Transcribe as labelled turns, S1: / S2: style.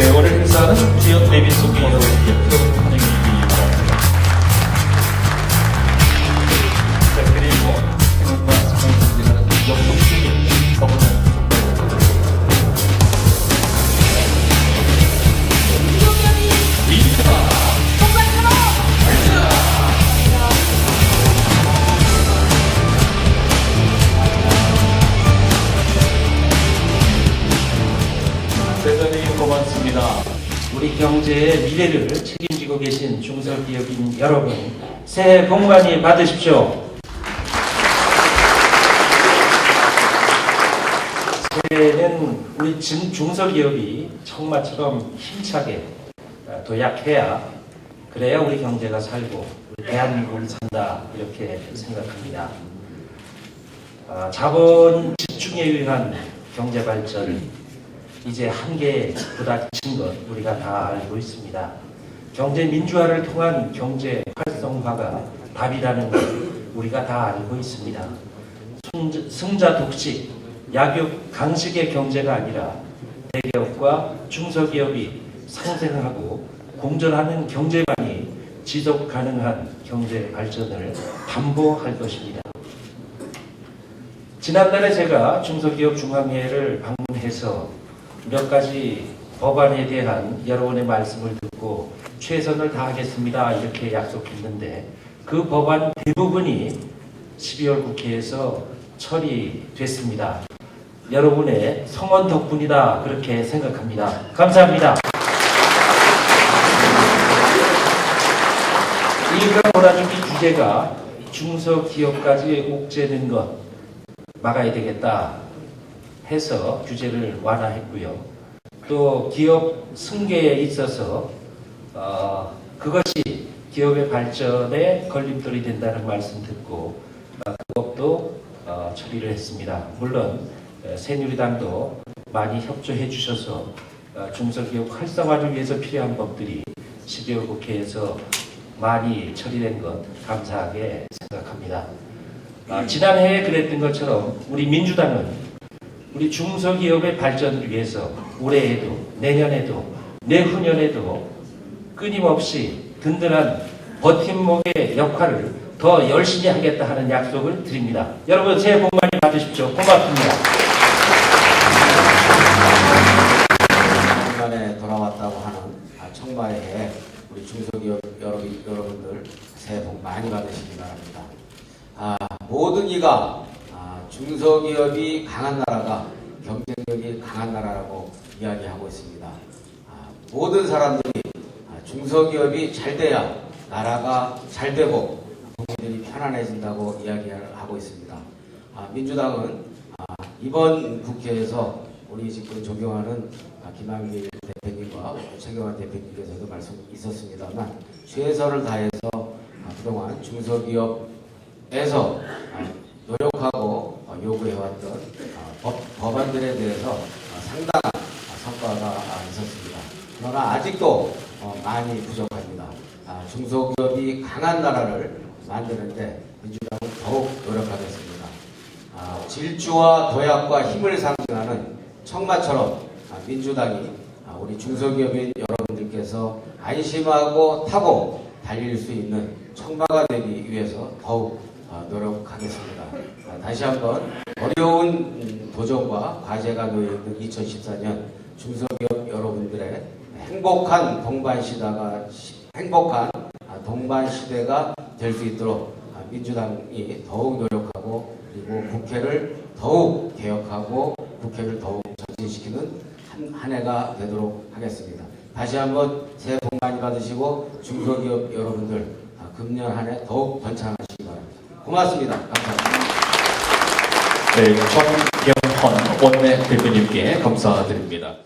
S1: 대우를 행사하는 지역 큰 환영이 드립니다. 고맙습니다.
S2: 우리 경제의 미래를 책임지고 계신 중소기업인 여러분, 새해 복 많이 받으십시오. 새해는 우리 중- 중소기업이 청마처럼 힘차게 어, 도약해야 그래야 우리 경제가 살고 우리 대한민국을 산다 이렇게 생각합니다. 아, 자본 집중에 의한 경제 발전 이제 한계에 부닥친 것 우리가 다 알고 있습니다. 경제 민주화를 통한 경제 활성화가 답이라는 것 우리가 다 알고 있습니다. 승자, 독식, 약육 강식의 경제가 아니라 대기업과 중소기업이 상생하고 공존하는 경제만이 지속 가능한 경제 발전을 담보할 것입니다. 지난달에 제가 중소기업 중앙회를 방문해서 몇 가지 법안에 대한 여러분의 말씀을 듣고 최선을 다하겠습니다. 이렇게 약속했는데 그 법안 대부분이 12월 국회에서 처리됐습니다. 여러분의 성원 덕분이다. 그렇게 생각합니다. 감사합니다. 일가 몰아주기 규제가 중소기업까지 옥죄는 것 막아야 되겠다 해서 규제를 완화했고요. 또 기업 승계에 있어서 어, 그것이 기업의 발전에 걸림돌이 된다는 말씀 듣고 어, 그것도 어, 처리를 했습니다. 물론 어, 새누리당도 많이 협조해 주셔서 어, 중소기업 활성화를 위해서 필요한 법들이 12월 국회에서 많이 처리된 것 감사하게 생각합니다. 아, 지난해에 그랬던 것처럼 우리 민주당은 우리 중소기업의 발전을 위해서 올해에도 내년에도 내후년에도 끊임없이 든든한 버팀목의 역할을 더 열심히 하겠다 하는 약속을 드립니다. 여러분 새해 복 많이 받으십시오. 고맙습니다.
S3: 오랜만에 돌아왔다고 하는 아, 청바에 우리 중소기업 여러분, 여러분들 새해 복 많이 받으시기 바랍니다. 아, 모든 이가 아, 중소기업이 강한 나라가 경쟁력이 강한 나라라고 이야기하고 있습니다. 아, 모든 사람들이 아, 중소기업이 잘 돼야 나라가 잘 되고 국민들이 편안해진다고 이야기하고 있습니다. 아, 민주당은 아, 이번 국회에서 우리 지금 존경하는 아, 김한길 대표님과 최경환 대표님께서도 말씀 있었습니다만 최선을 다해서 아, 그동안 중소기업에서 아, 노력하고 어, 요구해왔던 아, 법, 법안들에 대해서 아, 상당한 아, 성과가 아, 있었습니다. 그러나 아직도 어, 많이 부족합니다. 아, 중소기업이 강한 나라를 만드는데 민주당은 더욱 노력하겠습니다. 아, 질주와 도약과 힘을 상징하는 청마처럼 아, 민주당이 아, 우리 중소기업인 여러분들께서 안심하고 타고 달릴 수 있는 청마가 되기 위해서 더욱 아, 노력 하겠습니다. 아, 다시 한번 어려운 음, 도전과 과제가 놓여있는 2014년 중소기업 여러분들의 행복한 동반 시대가 행복한 아, 동반 시대가 될 수 있도록 아, 민주당이 더욱 노력하고 그리고 국회를 더욱 개혁하고 국회를 더욱 전진시키는 한, 한 해가 되도록 하겠습니다. 다시 한번 새해 복 많이 받으시고 중소기업 여러분들 아, 금년 한 해 더욱 바랍니다. 고맙습니다. 감사합니다.
S1: 네, 정경헌 원내 대표님께 감사드립니다.